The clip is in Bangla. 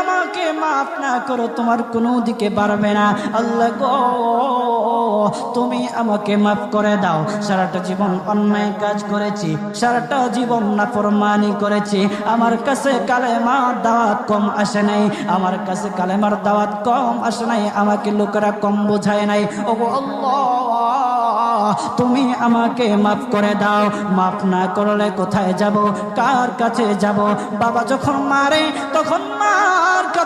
আমাকে মাফ না করো, তোমার কোনো দিকে বাড়বে না। আল্লাহ গো, তুমি আমাকে মাফ করে দাও। সারাটা জীবন অন্যায় কাজ করেছি, সারাটা জীবন নাফরমানি করেছি। আমার কাছে কালেমার দাওয়াত কম আসে নাই, আমার কাছে কালেমার দাওয়াত কম আসে নাই, আমাকে লোকেরা কম বোঝায় নাই। ও তুমি আমাকে মাফ করে দাও। মাফ না করলে কোথায় যাব? কার কাছে যাব? বাবা যখন মারে, তখন মার